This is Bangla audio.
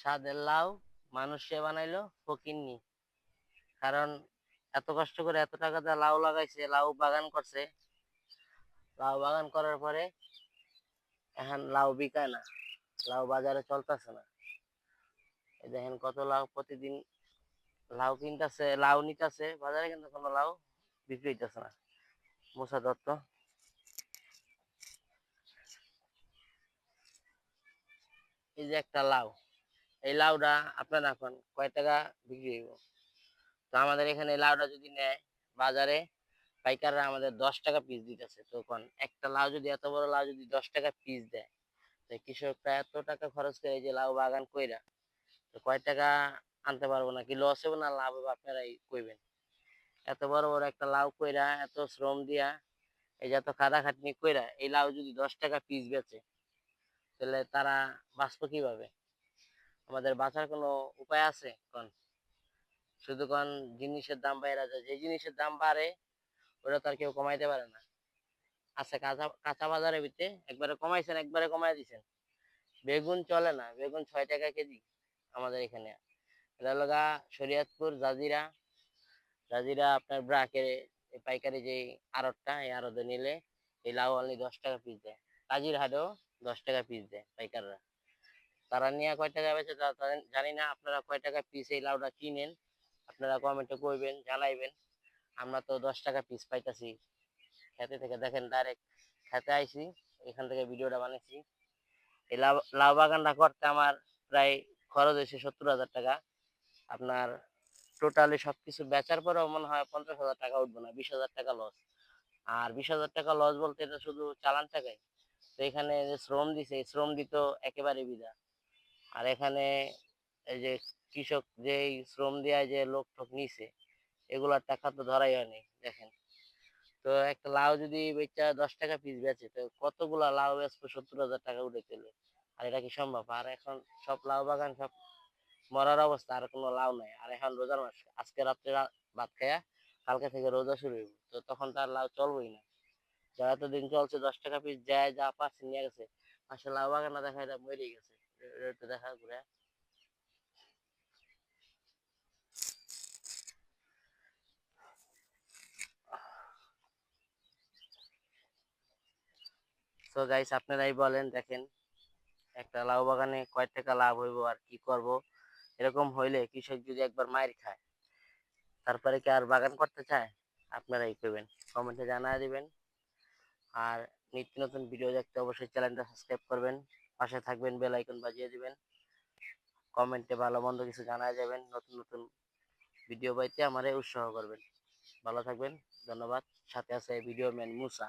স্বাদের লাউ মানুষ সে বানাইলো ফকিন্নি। কারণ এত কষ্ট করে এত টাকা দিয়ে লাউ লাগাইছে, লাউ বাগান করছে। লাউ বাগান করার পরে এখন লাউ বিকায় না, লাউ বাজারে চলতেছে না। এই দেখেন কত লাউ প্রতিদিন লাউ কিনতেছে, লাউ নিতেছে, বাজারে কিন্তু কোনো লাউ বিক্রি হইতেছে না। মুসা দত্ত। এই যে একটা লাউ। এই লাউটা আপনারা এখন কয় টাকা বিক্রি হইব? তো আমাদের এখানে লাউটা যদি নেয়, বাজারে পাইকাররা আমাদের দশ টাকা পিস দিতেছে। তখন একটা লাউ যদি, এত বড় লাউ যদি দশ টাকা পিস দেয়, তো কৃষকরা এত টাকা খরচ করে যে লাউ বাগান কইরা, তো কয় টাকা আনতে পারব না? কি লস হবে না লাভ হবে? আপনারাই কইবেন। এত বড় বড় একটা লাউ কইরা, এত শ্রম দিয়া, এই যে এত খাটা খাটনি কইরা, এই লাউ যদি দশ টাকা পিস বেচে, তাহলে তারা বাঁচবো কীভাবে? আমাদের বাঁচার কোনো উপায় আছে? কোন? শুধু কোন জিনিসের দাম বাইরে যায় যে জিনিসের দাম বাড়ে, ওটা তো আর কেউ কমাইতে পারে না। আচ্ছা কাঁচা কাঁচা বাজারের ভিতরে একবারে কমাইছেন, একবারে কমাই দিছেন। বেগুন চলে না, বেগুন ছয় টাকা কেজি আমাদের এখানে। এটা হলো গা শরীয়তপুর, জাজিরা। জাজিরা আপনার ব্রাকের পাইকারি যে আড়তটা, এই আড়তে নিলে এই লাউ অনলি দশ টাকা পিস দেয়। কাজির হাটেও দশ টাকা পিস দেয় পাইকাররা। তারা নিয়ে কয় টাকা বেচে জানি না, আপনারা কয় টাকা পিস এই লাউটা কিনেন, আপনারা কমেন্টে করবেন জানাইবেন। আমরা তো দশ টাকা পিস পাইতাছি। খেতে থেকে দেখেন ডাইরেক্ট খেতে আইছি, এখান থেকে ভিডিওটা বানাইছি। এই লাউ লাউ বাগানটা করতে আমার প্রায় খরচ হয়েছে সত্তর হাজার টাকা। আপনার টোটালি সবকিছু বেচার পরেও মনে হয় পঞ্চাশ হাজার টাকা উঠবো না, বিশ হাজার টাকা লস আর বিশ হাজার টাকা লস বলতে এটা শুধু চালান টাকাই তো এখানে যে শ্রম দিছে, এই শ্রম দিত একেবারে বিদা। আর এখানে এই যে কৃষক যে শ্রম দেওয়া যে লোক টোক নিছে, এগুলার টাকা তো ধরাই হয়নি, দেখেন। তো একটা লাউ যদি বেচা দশ টাকা পিস বেচে, তো কতগুলা লাউ বেচবো সত্তর হাজার টাকা উঠে চলে? আর এটা কি সম্ভব? আর এখন সব লাউ বাগান, সব মরার অবস্থা, আর কোনো লাউ নাই। আর এখন রোজার মাস, আজকে রাত্রে ভাত খায়া কালকে থেকে রোজা শুরু হইব। তো তখন তার লাউ চলবেই না। যারা এতদিন চলছে, দশ টাকা পিস যায়, যা পাচ্ছে, নিয়ে গেছে, আসলে লাউ বাগান না দেখা এটা মরে গেছে। দেখা তো গাইস আপনারাই বলেন, দেখেন, একটা লাউ বাগানে কয় টাকা লাভ হইব আর কি করব? এরকম হইলে কৃষক যদি একবার মায়ের খায়, তারপরে কি আর বাগান করতে চায়? আপনারাই করবেন। কমেন্টে জানায় দিবেন। আর নিত্য নতুন ভিডিও দেখতে অবশ্যই চ্যানেলটা সাবস্ক্রাইব করবেন। পাশে থাকবেন বেল আইকন বাজিয়ে দিবেন। কমেন্টে ভালো মন্দ কিছু জানায় যাবেন, নতুন নতুন ভিডিও পাইতে আমারে উৎসাহ করবেন। ভালো থাকবেন, ধন্যবাদ। সাথে আছে ভিডিও ম্যান মুসা।